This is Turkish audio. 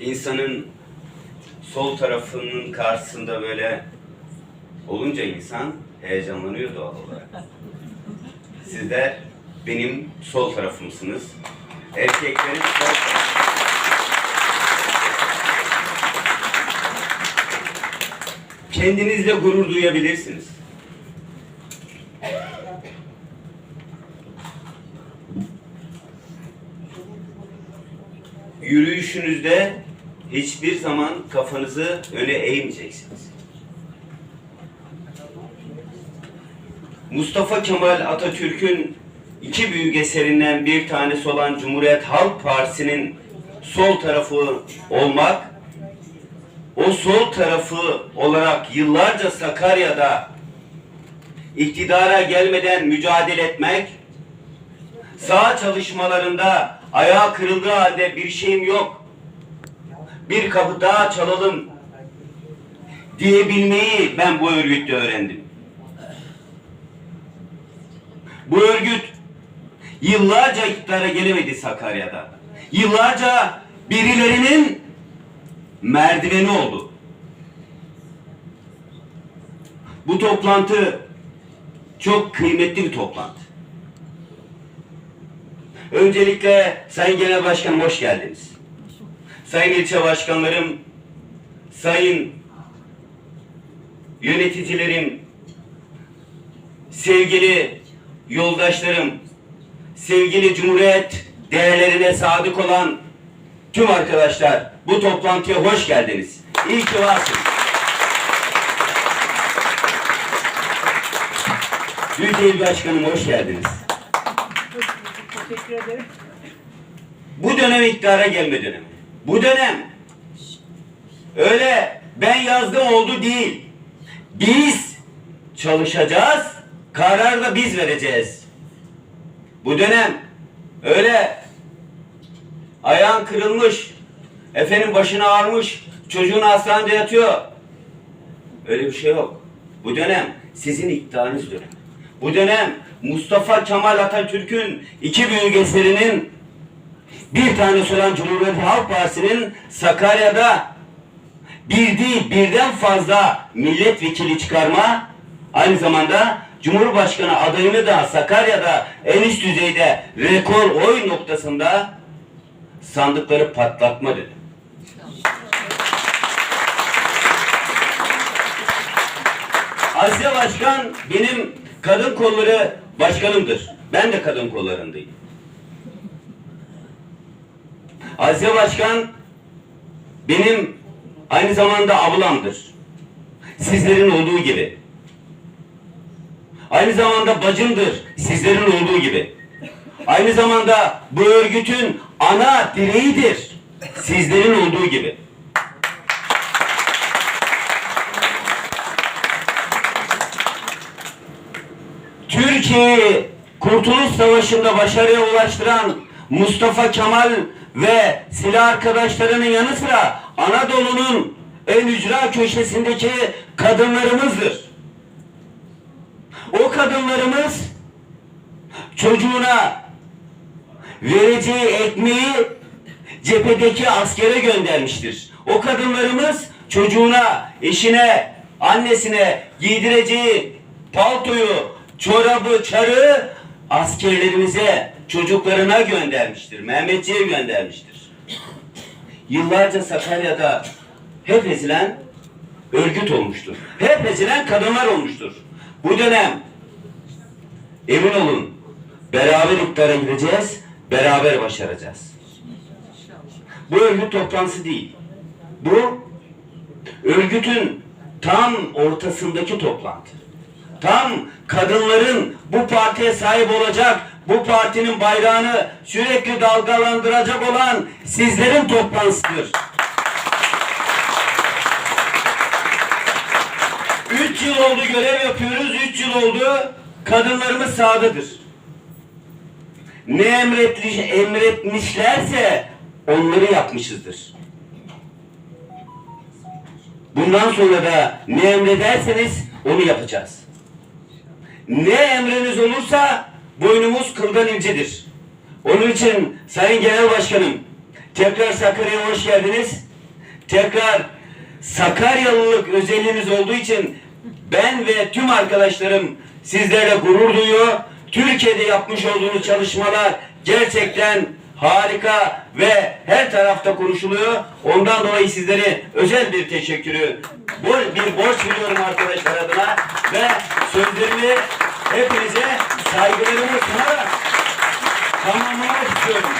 insanın sol tarafının karşısında böyle olunca insan heyecanlanıyor doğal olarak. Sizler benim sol tarafımsınız. Erkeklerin sol tarafı. Kendinizle gurur duyabilirsiniz. Yürüyüşünüzde hiçbir zaman kafanızı öne eğmeyeceksiniz. Mustafa Kemal Atatürk'ün iki büyük eserinden bir tanesi olan Cumhuriyet Halk Partisi'nin sol tarafı olmak, o sol tarafı olarak yıllarca Sakarya'da iktidara gelmeden mücadele etmek, sağ çalışmalarında ayağı kırıldığı halde bir şeyim yok, bir kapı daha çalalım diyebilmeyi ben bu örgütte öğrendim. Bu örgüt yıllarca iktidara gelemedi Sakarya'da. Yıllarca birilerinin merdiveni oldu. Bu toplantı çok kıymetli bir toplantı. Öncelikle Sayın Genel Başkanım hoş geldiniz. Sayın ilçe başkanlarım, sayın yöneticilerim, sevgili yoldaşlarım, sevgili Cumhuriyet değerlerine sadık olan tüm arkadaşlar bu toplantıya hoş geldiniz. İyi ki varsınız. Büyükşehir Başkanım hoş geldiniz. Teşekkür ederim. Bu dönem iktidara gelme dönemi. Bu dönem öyle ben yazdım oldu değil. Biz çalışacağız, karar da biz vereceğiz. Bu dönem öyle ayağın kırılmış, efendim başına ağrımış, çocuğun hastanede yatıyor. Öyle bir şey yok. Bu dönem sizin iktidarınız dönemi. Bu dönem Mustafa Kemal Atatürk'ün iki büyük eserinin bir tanesi olan Cumhuriyet Halk Partisi'nin Sakarya'da bir değil birden fazla milletvekili çıkarma aynı zamanda Cumhurbaşkanı adayını da Sakarya'da en üst düzeyde rekor oy noktasında sandıkları patlatma dedi. Azize Başkan benim kadın kolları başkanımdır. Ben de kadın kollarındayım. Azize Başkan benim aynı zamanda ablamdır. Sizlerin olduğu gibi. Aynı zamanda bacımdır. Sizlerin olduğu gibi. Aynı zamanda bu örgütün ana direğidir. Sizlerin olduğu gibi. Türkiye'yi Kurtuluş Savaşı'nda başarıya ulaştıran Mustafa Kemal ve silah arkadaşlarının yanı sıra Anadolu'nun en ücra köşesindeki kadınlarımızdır. O kadınlarımız çocuğuna vereceği ekmeği cephedeki askere göndermiştir. O kadınlarımız çocuğuna, eşine, annesine giydireceği paltoyu, çorabı, çarı askerlerimize, çocuklarına göndermiştir. Mehmetçiğe göndermiştir. Yıllarca Sakarya'da hep ezilen örgüt olmuştur. Hep ezilen kadınlar olmuştur. Bu dönem emin olun beraber iktidara gideceğiz, beraber başaracağız. Bu örgüt toplantısı değil. Bu örgütün tam ortasındaki toplantı. Tam kadınların bu partiye sahip olacak, bu partinin bayrağını sürekli dalgalandıracak olan sizlerin toplantısıdır. Üç yıl oldu görev yapıyoruz, üç yıl oldu kadınlarımız sahadadır. Ne emretmiş, emretmişlerse onları yapmışızdır. Bundan sonra da ne emrederseniz onu yapacağız. Ne emriniz olursa boynumuz kıldan incedir. Onun için Sayın Genel Başkanım tekrar Sakarya'ya hoş geldiniz. tekrar Sakaryalılık özelliğiniz olduğu için ben ve tüm arkadaşlarım sizlerle gurur duyuyor. Türkiye'de yapmış olduğunuz çalışmalar gerçekten harika ve her tarafta konuşuluyor. Ondan dolayı sizlere özel bir teşekkürü, bir borç biliyorum arkadaşlar adına ve sözlerimi hepinize saygılarımı sunarak tamamlamak istiyorum.